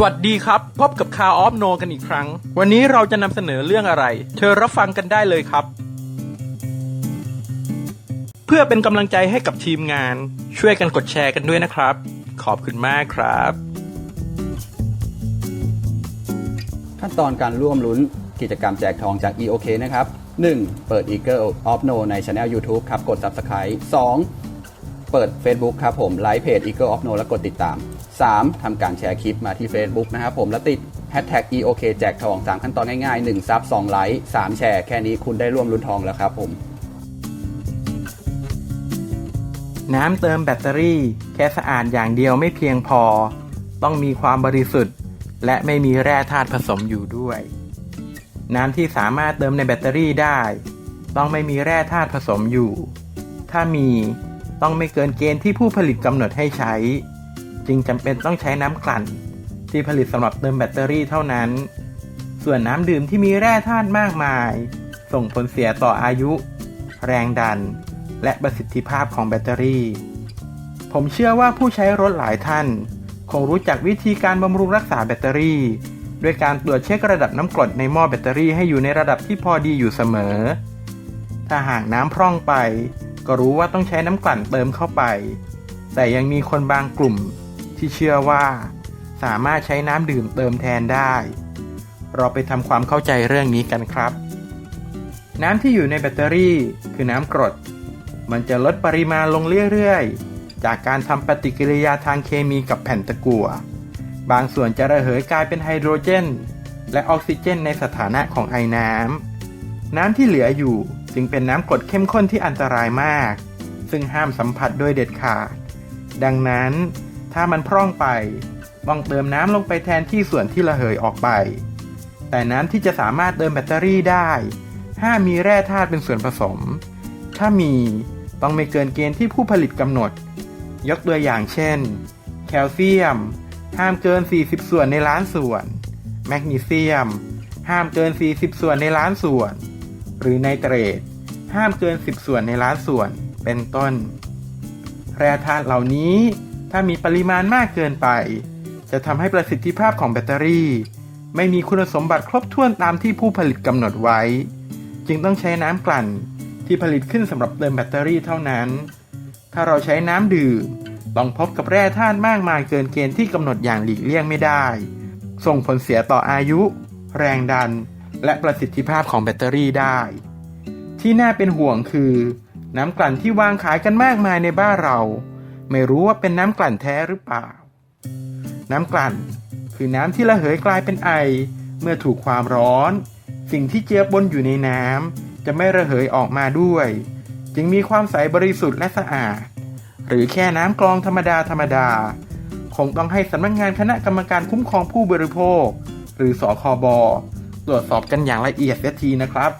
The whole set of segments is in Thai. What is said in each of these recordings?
สวัสดีครับ พบกับคาออฟโนกันอีกครั้ง วันนี้เราจะนำเสนอเรื่องอะไร เธอรับฟังกันได้เลยครับ เพื่อเป็นกำลังใจให้กับทีมงาน ช่วยกันกดแชร์กันด้วยนะครับ ขอบคุณมากครับ ขั้นตอนการร่วมลุ้นกิจกรรมแจกทองจาก EOK นะครับ 1. เปิด Eagle of No ใน Channel YouTube ครับ กด Subscribe 2. เปิด Facebook ครับผมไลค์เพจ Eagle of No แล้วกดติดตาม 3. ทำการแชร์คลิปมาที่ Facebook นะครับผมแล้วติด Hashtag EOK แจกทอง 3 ขั้นตอนง่ายๆ1ซับ2ไลค์3แชร์แค่นี้คุณได้ร่วมลุ้นทองแล้วครับผมน้ำเติมแบตเตอรี่แค่สะอาดอย่างเดียวไม่เพียงพอ ต้องมีความบริสุทธิ์ และไม่มีแร่ธาตุผสมอยู่ด้วย น้ำที่สามารถเติมในแบตเตอรี่ได้ ต้องไม่มีแร่ธาตุผสมอยู่ ถ้ามีต้องไม่เกินเกณฑ์ที่ผู้ผลิตกำหนดให้ใช้ จึงจำเป็นต้องใช้น้ำกลั่น ที่ผลิตสำหรับเติมแบตเตอรี่เท่านั้น ส่วนน้ำดื่มที่มีแร่ธาตุมากมาย ส่งผลเสียต่ออายุ แรงดัน และประสิทธิภาพของแบตเตอรี่ ผมเชื่อว่าผู้ใช้รถหลายท่าน คงรู้จักวิธีการบำรุงรักษาแบตเตอรี่ด้วยการตรวจเช็คระดับน้ำกรดในหม้อแบตเตอรี่ให้อยู่ในระดับที่พอดีอยู่เสมอ ถ้าหากน้ำพร่องไป ก็รู้ว่าต้องใช้น้ำกลั่นเติมเข้าไป แต่ยังมีคนบางกลุ่ม ที่เชื่อว่า สามารถใช้น้ำดื่มเติมแทนได้ เราไปทำความเข้าใจเรื่องนี้กันครับ น้ำที่อยู่ในแบตเตอรี่คือน้ำกรด มันจะลดปริมาณลงเรื่อยๆ จากการทำปฏิกิริยาทางเคมีกับแผ่นตะกั่วบางส่วนจะระเหยกลายเป็นไฮโดรเจน และออกซิเจนในสถานะของไอน้ำ น้ำที่เหลืออยู่จึงเป็นน้ำกรดเข้มข้นที่อันตรายมาก ซึ่งห้ามสัมผัสโดยเด็ดขาด ดังนั้น ถ้ามันพร่องไปต้องเติมน้ำลงไปแทนที่ส่วนที่ระเหยออกไป แต่น้ำที่จะสามารถเติมแบตเตอรี่ได้ ห้ามมีแร่ธาตุเป็นส่วนผสม ถ้ามีต้องไม่เกินเกณฑ์ที่ผู้ผลิตกำหนด ยกตัวอย่างเช่น แคลเซียม ห้ามเกิน 40 ส่วนในล้านส่วน แมกนีเซียม ห้ามเกิน 40 ส่วนในล้านส่วน หรือไนเตรตห้ามเกิน 10 ส่วนในล้านส่วน เป็นต้น แร่ธาตุเหล่านี้ ถ้ามีปริมาณมากเกินไป จะทำให้ประสิทธิภาพของแบตเตอรี่ ไม่มีคุณสมบัติครบถ้วนตามที่ผู้ผลิตกำหนดไว้ จึงต้องใช้น้ำกลั่นที่ผลิตขึ้นสำหรับเติมแบตเตอรี่เท่านั้น ถ้าเราใช้น้ำดื่มต้องพบกับแร่ธาตุมากมายเกินเกณฑ์ที่กำหนดอย่างหลีกเลี่ยงไม่ได้ ส่งผลเสียต่ออายุ แรงดัน และประสิทธิภาพของแบตเตอรี่ได้ ที่น่าเป็นห่วงคือ น้ำกลั่นที่วางขายกันมากมายในบ้านเรา ไม่รู้ว่าเป็นน้ำกลั่นแท้หรือเปล่า น้ำกลั่น คือน้ำที่ระเหยกลายเป็นไอ เมื่อถูกความร้อน สิ่งที่เจือปนอยู่ในน้ำจะไม่ระเหยออกมาด้วย จึงมีความใสบริสุทธิ์และสะอาด หรือแค่น้ำกรองธรรมดาธรรมดา คงต้องให้สำนักงานคณะกรรมการคุ้มครองผู้บริโภค หรือสอคบตรวจสอบกันอย่างละเอียดเสียทีนะครับ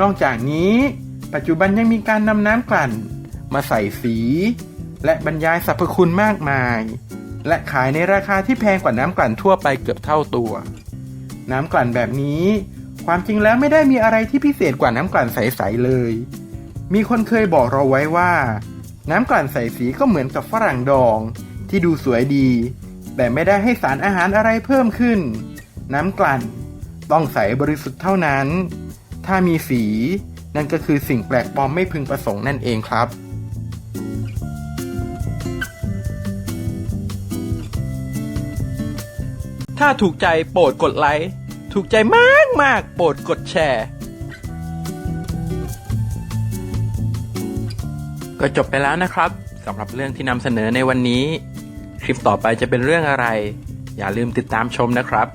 นอกจากนี้ ปัจจุบันยังมีการนำน้ำกลั่น มาใส่สี และบรรยายสรรพคุณมากมาย และขายในราคาที่แพงกว่าน้ำกลั่นทั่วไปเกือบเท่าตัว น้ำกลั่นแบบนี้ ความจริงแล้วไม่ได้มีอะไรที่พิเศษกว่าน้ำกลั่นใสๆเลย มีคนเคยบอกเราไว้ว่า น้ำกลั่นใสสีก็เหมือนกับฝรั่งดอง ที่ดูสวยดี แต่ไม่ได้ให้สารอาหารอะไรเพิ่มขึ้น น้ำกลั่น ต้องใสบริสุทธิ์เท่านั้น ถ้ามีสี นั่นก็คือสิ่งแปลกปลอมไม่พึงประสงค์นั่นเองครับ ถ้าถูกใจโปรดกดไลค์ ถูกใจมากมากโปรดกดแชร์ ก็จบไปแล้วนะครับสำหรับเรื่องที่นำเสนอในวันนี้ คลิปต่อไปจะเป็นเรื่องอะไร อย่าลืมติดตามชมนะครับ